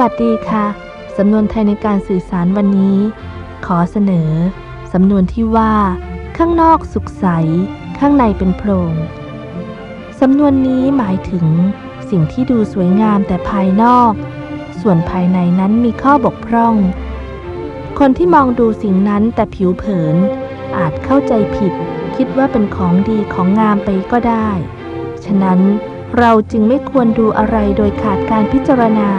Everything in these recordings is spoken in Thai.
สวัสดีค่ะ สำนวนไทยในการสื่อสารวันนี้ ขอเสนอ สำนวนที่ว่า ข้างนอกสุขใส ข้างในเป็นโพรง สำนวนนี้หมายถึง สิ่งที่ดูสวยงามแต่ภายนอก ส่วนภายในนั้นมีข้อบกพร่อง คนที่มองดูสิ่งนั้นแต่ผิวเผิน อาจเข้าใจผิด คิดว่าเป็นของดีของงามไปก็ได้ ฉะนั้นเราจึงไม่ควรดูอะไรโดยขาดการพิจารณา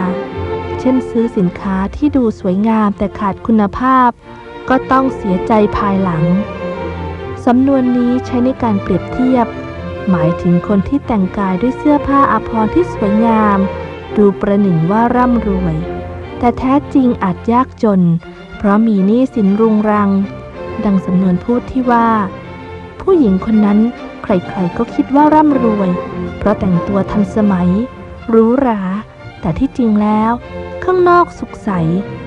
เช่นซื้อสินค้าที่ดูสวยงามแต่ขาดคุณภาพ ก็ต้องเสียใจภายหลัง สำนวนนี้ใช้ในการเปรียบเทียบ หมายถึงคนที่แต่งกายด้วยเสื้อผ้าอาภรณ์ที่สวยงาม ดูประหนึ่งว่าร่ำรวย แต่แท้จริงอาจยากจน เพราะมีหนี้สินรุงรัง ดังสำนวนพูดที่ว่า ผู้หญิงคนนั้นใครๆก็คิดว่าร่ำรวย เพราะแต่งตัวทันสมัยหรูหรา แต่ที่จริงแล้ว ข้างนอกสุขใส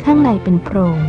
ข้างในเป็นโพรง